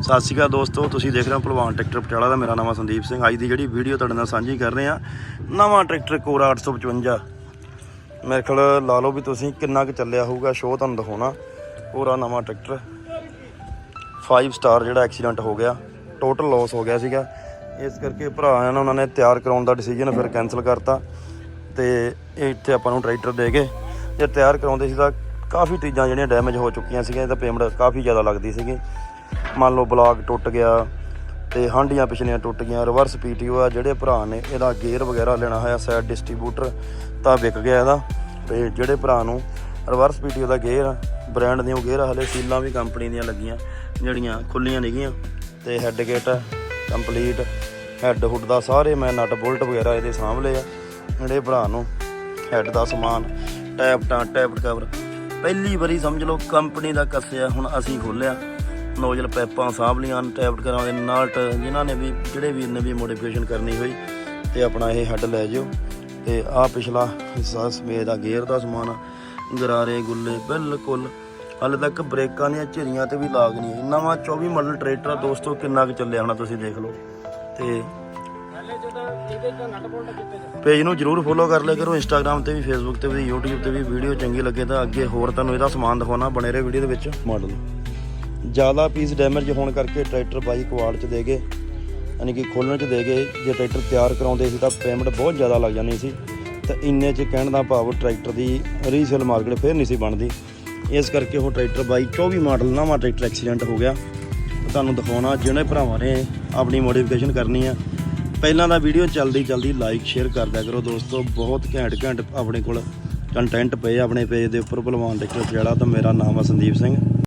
ਸਤਿ ਸ਼੍ਰੀ ਅਕਾਲ ਦੋਸਤੋ, ਤੁਸੀਂ ਦੇਖ ਰਹੇ ਹੋ ਭਲਵਾਨ ਟਰੈਕਟਰ ਪਟਿਆਲਾ ਦਾ, ਮੇਰਾ ਨਾਮ ਸੰਦੀਪ ਸਿੰਘ। ਅੱਜ ਦੀ ਜਿਹੜੀ ਵੀਡੀਓ ਤੁਹਾਡੇ ਨਾਲ ਸਾਂਝੀ ਕਰ ਰਹੇ ਆ ਨਵਾਂ ਟਰੈਕਟਰ ਕੋਰਾ 855 ਮੇਰੇ ਖਿਆਲ ਲਾ ਲਓ ਵੀ ਤੁਸੀਂ ਕਿੰਨਾ ਕੁ ਚੱਲਿਆ ਹੋਊਗਾ ਸ਼ੋਅ ਤੁਹਾਨੂੰ ਦਿਖਾਉਣਾ। ਕੋਰਾ ਨਵਾਂ ਟਰੈਕਟਰ। 5 ਸਟਾਰ ਜਿਹੜਾ ਐਕਸੀਡੈਂਟ ਹੋ ਗਿਆ ਟੋਟਲ ਲਾਸ ਹੋ ਗਿਆ ਸੀਗਾ। ਇਸ ਕਰਕੇ ਭਰਾ ਆ ਉਹਨਾਂ ਨੇ ਤਿਆਰ ਕਰਾਉਣ ਦਾ ਡਿਸੀਜਨ ਫਿਰ ਕੈਨਸਲ ਕਰਤਾ। ਤੇ ਇਹ ਇੱਥੇ ਆਪਾਂ ਨੂੰ ਟਰੈਕਟਰ ਦੇ ਗਏ। ਜੇ ਤਿਆਰ ਕਰਾਉਂਦੇ ਸੀ ਤਾਂ ਕਾਫੀ ਚੀਜ਼ਾਂ ਜਿਹੜੀਆਂ ਡੈਮੇਜ ਹੋ ਚੁੱਕੀਆਂ ਸੀਗੀਆਂ ਇਹ ਤਾਂ ਪੇਮੈਂਟ ਕਾਫੀ ਜ਼ਿਆਦਾ ਲੱਗਦੀ ਸੀਗੀ। ਮੰਨ ਲਓ ਬਲਾਕ ਟੁੱਟ ਗਿਆ ਤੇ ਹਾਂਡੀਆਂ ਪਿਛਲੀਆਂ ਟੁੱਟ ਗਈਆਂ ਰਿਵਰਸ ਪੀਟੀਓ ਆ ਜਿਹੜੇ ਭਰਾ ਨੇ, ਇਹਦਾ ਗੇਅਰ ਵਗੈਰਾ ਲੈਣਾ ਹੋਇਆ ਸਾਈਡ ਡਿਸਟ੍ਰੀਬਿਊਟਰ ਤਾਂ ਵਿਕ ਗਿਆ ਇਹਦਾ। ਤੇ ਜਿਹੜੇ ਭਰਾ ਨੂੰ ਰਿਵਰਸ ਪੀਟੀਓ ਦਾ ਗੇਅਰ ਬ੍ਰਾਂਡ ਦੀਆਂ ਗੇਅਰ ਹਲੇ ਸੀਲਾਂ ਵੀ ਕੰਪਨੀ ਦੀਆਂ ਲੱਗੀਆਂ, ਜਿਹੜੀਆਂ ਖੁੱਲੀਆਂ ਨੇਗੀਆਂ ਤੇ head gate complete head hood ਦਾ ਸਾਰੇ ਮੈਂ ਨਟ ਬੋਲਟ ਵਗੈਰਾ ਇਹਦੇ ਸਾਹਮਣੇ ਆ। ਜਿਹੜੇ ਭਰਾ ਨੂੰ ਹੈੱਡ ਦਾ ਸਮਾਨ ਟੈਪ ਟਾਂ ਟੈਪ ਕਵਰ ਪਹਿਲੀ ਵਾਰੀ ਸਮਝ ਲਓ ਕੰਪਨੀ ਦਾ ਕੱਸਿਆ, ਹੁਣ ਅਸੀਂ ਖੋਲਿਆ ਨੋਜ਼ਲ ਪੈਪਾਂ ਸਾਂਭ ਲੀਆਂ ਟੈਪ ਕਰਾਂ ਦੇ ਨਾਲਟ, ਜਿਨ੍ਹਾਂ ਨੇ ਵੀ ਜਿਹੜੇ ਵੀਰ ਨੇ ਵੀ ਮੋਡੀਫਿਕੇਸ਼ਨ ਕਰਨੀ ਹੋਈ, ਤੇ ਆਪਣਾ ਇਹ ਹੱਡ ਲੈ ਜਿਓ। ਤੇ ਆਹ ਪਿਛਲਾ ਹਿੱਸਾ ਸਮੇਤ ਦਾ ਗੇਅਰ ਦਾ ਸਮਾਨ ਗਰਾਰੇ, ਗੁੱਲੇ, ਬਿਲਕੁਲ ਹਾਲੇ ਤੱਕ ਬ੍ਰੇਕਾਂ ਦੀਆਂ ਝਿਰੀਆਂ ਤੇ ਵੀ ਲਾਗ ਨਹੀਂ ਆਈ ਨਵਾਂ 24 ਮਾਡਲ ਟਰੈਕਟਰ ਆ, ਦੋਸਤੋ, ਕਿੰਨਾ ਕੁ ਚੱਲਿਆ ਹੋਣਾ ਤੁਸੀਂ ਦੇਖ ਲਓ। ਤੇ ਪੇਜ ਨੂੰ ਜਰੂਰ ਫੋਲੋ ਕਰ ਲਿਆ ਕਰੋ ਇੰਸਟਾਗ੍ਰam ਤੇ ਵੀ ਫੇਸਬੁੱਕ ਤੇ ਵੀ, YouTube ਤੇ ਵੀ ਵੀਡੀਓ ਚੰਗੀ ਲੱਗੇ ਤਾਂ ਅੱਗੇ ਹੋਰ ਤੁਹਾਨੂੰ ਇਹਦਾ ਸਮਾਨ ਦਿਖਾਉਣਾ, ਬਣੇ ਰਹੇ ਵੀਡੀਓ ਦੇ ਵਿੱਚ ਮਾਡਲ ਜ਼ਿਆਦਾ ਪੀਸ ਡੈਮੇਜ ਹੋਣ ਕਰਕੇ ਟਰੈਕਟਰ ਬਾਈ ਕੁਆੜ ਚ ਦੇ ਗਏ, ਯਾਨੀ ਕਿ ਖੋਲਣ ਚ ਦੇ ਗਏ। ਜੇ ਟਰੈਕਟਰ ਤਿਆਰ ਕਰਾਉਂਦੇ ਸੀ ਤਾਂ ਪੇਮੈਂਟ ਬਹੁਤ ਜ਼ਿਆਦਾ ਲੱਗ ਜਾਣੀ ਸੀ। ਤਾਂ ਇੰਨੇ ਚ ਕਹਿਣ ਦਾ ਭਾਵ ਟਰੈਕਟਰ ਦੀ ਰੀਸੇਲ ਮਾਰਕੀਟ ਫੇਰ ਨਹੀਂ ਸੀ ਬਣਦੀ। ਇਸ ਕਰਕੇ ਉਹ ਟਰੈਕਟਰ ਬਾਈ 24 ਮਾਡਲ ਨਵਾਂ ਟਰੈਕਟਰ ਐਕਸੀਡੈਂਟ ਹੋ ਗਿਆ। ਤੁਹਾਨੂੰ ਦਿਖਾਉਣਾ ਜਿਹੜੇ ਭਰਾਵਾਂ ਨੇ ਆਪਣੀ ਮੋਡੀਫਿਕੇਸ਼ਨ ਕਰਨੀ ਆ। ਪਹਿਲਾਂ ਦਾ ਵੀਡੀਓ ਜਲਦੀ ਜਲਦੀ ਲਾਈਕ ਸ਼ੇਅਰ ਕਰ ਦਿਆ ਕਰੋ ਦੋਸਤੋ। ਬਹੁਤ ਘੈਂਟ ਘੈਂਟ ਆਪਣੇ ਕੋਲ ਕੰਟੈਂਟ ਪਏ ਆਪਣੇ ਪੇਜ ਦੇ ਉੱਪਰ ਭਲਵਾਨ ਟਰੈਕਟਰ ਪਟਿਆਲਾ ਤਾਂ ਮੇਰਾ ਨਾਮ ਆ ਸੰਦੀਪ ਸਿੰਘ।